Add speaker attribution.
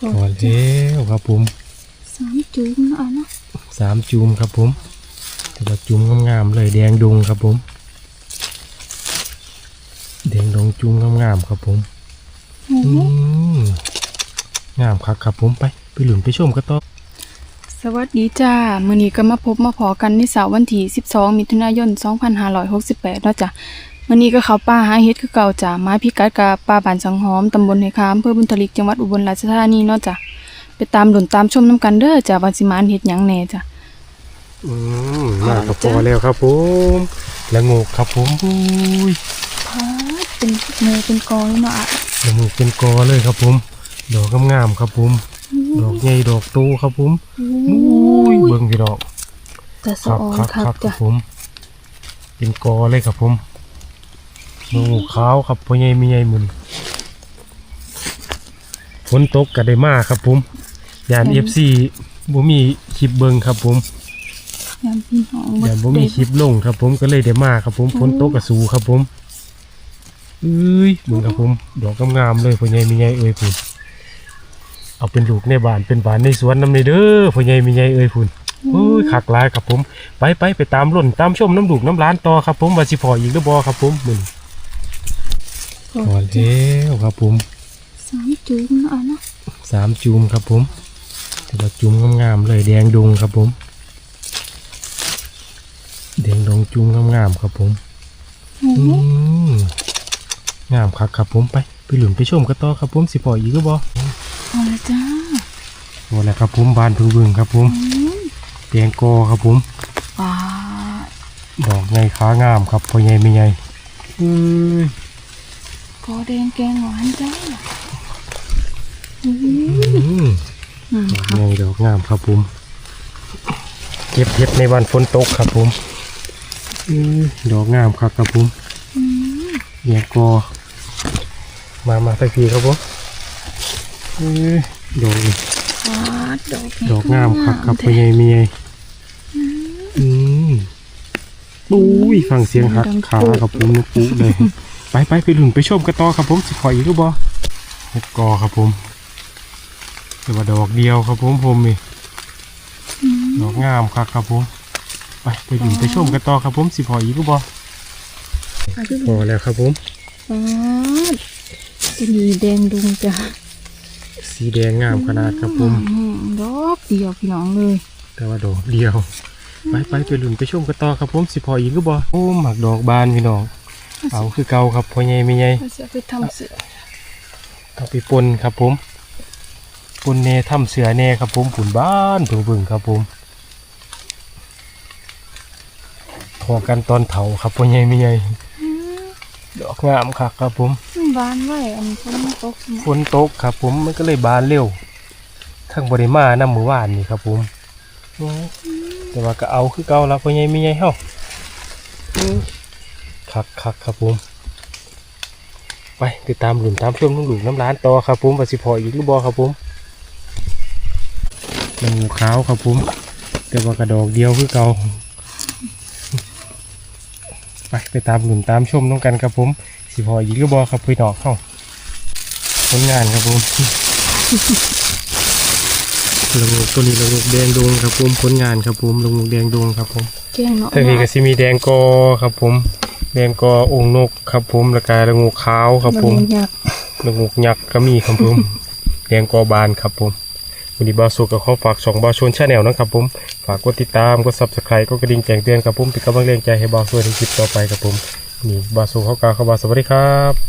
Speaker 1: พอแล้วครับผม
Speaker 2: สามจุ้มเนาะเนาะ
Speaker 1: สามจูมครับผมแต่ว่าจูมงามๆเลยแดงดงครับผม แดงดงจูมงามๆครับผม
Speaker 2: โอ้
Speaker 1: อืมงามครับครับผมไปไปหลุนไปชมกันต่อ
Speaker 2: สวัสดีจ้ามื้อนี้ก็มาพบมาพอกันในเสาร์วันที่ 12 มิถุนายน 2568เนาะจ้ะ มื้อนี้ก็เข้าป่าหาเฮ็ดคือเก่าจ้ะมาพิกัดกับป่าบ้านสังหอมตำบลไหคามอำเภอบุญทลิกจังหวัดอุบลราชธานีเนาะจ้ะไปตามหลุนตามชมน้ำกันเด้อจ้ะว่าสิมานเฮ็ดหยังแหน่จ้ะ
Speaker 1: อืมมากับพอแล้วครับผมละงูกครับผมอุ้ย
Speaker 2: พาดเป็นเนื้อเป็นกองเนาะอะ
Speaker 1: ละงูกเป็นกอเลยครับผม ดอกงามๆครับผมดอกใหญ่ดอกโตครับผมอุ้ยเบิ่งพี่ดอก
Speaker 2: แต่สะ
Speaker 1: ครับ
Speaker 2: ออน
Speaker 1: ครับ
Speaker 2: ครั
Speaker 1: ครับบครั
Speaker 2: จ้ะ
Speaker 1: บผม เป็นกอเลยครับผม งูขาวครับพ่อใหญ่มีใหญ่หมุนฝนตกก็ได้มาครับผมยานเอฟซีบ่มีคลิปเบิงครับผม
Speaker 2: ยามพี่น้อง
Speaker 1: ยานบ่มีคลิปลงครับ ผมก็เลยได้มาครับผมฝนตกกระสูครับผมเอ้ยเบิ่งครับผมดอกงามๆเลยพ่อใหญ่มีใหญ่เอ้ยพุ่นเอาเป็นลูกในบ้านเป็นบ้านในสวนนำในเด้อพ่อใหญ่มีใหญ่เอ้ยพุ่นโอ้ยคักหลายครับผม ไปไปไปตามล่นตามชมน้ำดูกน้ำร้านต่อครับผมว่าสิพออีกหรือบ่ครับผมมึน พอแล้วครับผม
Speaker 2: สามจุ้มเนาะเนาะ
Speaker 1: สามจูมครับผมแต่ว่าจูมงามๆเลยแดงดงครับผมแดงดงจูมงามๆครับผม
Speaker 2: โอ้
Speaker 1: อืมงามคักครับผมไปไปหลุนไปชมกันต่อครับผมสิพออีกหรือบ่
Speaker 2: พอแล้วจ้า
Speaker 1: พอแล้วครับผมบานพึ่งบึงครับผม
Speaker 2: อืม
Speaker 1: แดงกอครับผม
Speaker 2: ว้า
Speaker 1: ดอกใหญ่ขางามครับพอใหญ่ไม่ใหญ่เอ้ย
Speaker 2: กอแดงแกงหวานจ้าอืม
Speaker 1: อืม
Speaker 2: อืม
Speaker 1: ดอก
Speaker 2: ครับ
Speaker 1: ใหญ่ดอกงามครับผมเก็บเห็ดในวันฝนตกครับผมอื้อดอกงามครับครับผม
Speaker 2: อืม
Speaker 1: เนี่ยกอมามาไปพีครับผมอื้อดอกนี่
Speaker 2: ว้าดอก
Speaker 1: ดอกงามครับครับ
Speaker 2: แท้
Speaker 1: พ่อใหญ่มีไงอืมอุ้ยฟังเสียงหักขาครับผมนุกปุ๊เลย ไปไปไปหลุนไปชมกันต่อครับผมสิขออีกหรือบ่เห็ดกอครับผมแต่ว่าดอกเดียวครับผมผมนี่
Speaker 2: อืม
Speaker 1: ดอกงามครับครับผมไปไปดูไปชมกันต่อครับผมสิพออีกหรือบ่
Speaker 2: เอาดู
Speaker 1: พอแล้วครับผม
Speaker 2: ว้าจะมีแดงดุงจ้า
Speaker 1: สีแดงงามขนาดครับผม
Speaker 2: อืมดอกเดียวพี่น้องเลย
Speaker 1: แต่ว่าดอกเดียว ไปไปไปลุ้นไปชมกันต่อครับผมสิพออีกหรือบ่โอ้หมักดอกบานพี่น้อง เอาคือเก่าครับพ่อใหญ่ไม่ใหญ่
Speaker 2: เราจะไปทำเสือ
Speaker 1: เอาไปปนครับผมปนเนทำเสือเนครับผมผุนบ้านผึ่งผึ่งครับผมพอกันตอนเถาครับพ่อใหญ่ไม่ใหญ่ดอกงามคักครับผม
Speaker 2: บานไว้อันนี้ฝนตก
Speaker 1: ฝนตกครับ ผมมันก็เลยบานเร็วทั้งบริมาน้ำมือวานนี่ครับผมโอ้แต่ว่าก็เอาคือเก่าแล้วพ่อใหญ่ไม่ใหญ่เฮา คักคักครับผม ไปติดตามหลุมตามช่วงน้ำหลุมน้ำร้านต่อครับผมว่าสิพออีกหรือบอครับผมน้ำงูขาวครับผมแต่ว่ากระดอกเดียวคือเก่าไปไปตามหลุมตามชมน้องกันครับผม สิพออีกหรือบอครับพี่น้องเข้าผลงานครับผมลงงูตัวนี้ลงงูแดงดวงครับผมผลงานครับผมลงงูแดงดวงครับผม
Speaker 2: แกงเนาะ
Speaker 1: ทางนี้ก็สิมีแดงกอครับผม แดงกอองค์นกครับผมแล้วก็ลงงูขาวครับผม
Speaker 2: นยักษ์
Speaker 1: ลงงูยักษ์ก็มีครับผมแดงกอบานครับผมวันนี้บาสุกับขอฝากสองบาชนชาแนลนะครับผม ฝากกดติดตามกดซับสไครต์กดกระดิ่งแจ้งเตือนครับผมเป็นกำลังแรงใจให้บาสุในคลิปต่อไปครับผมนี่บาสุเขากล่าวคำว่าสวัสดีครับ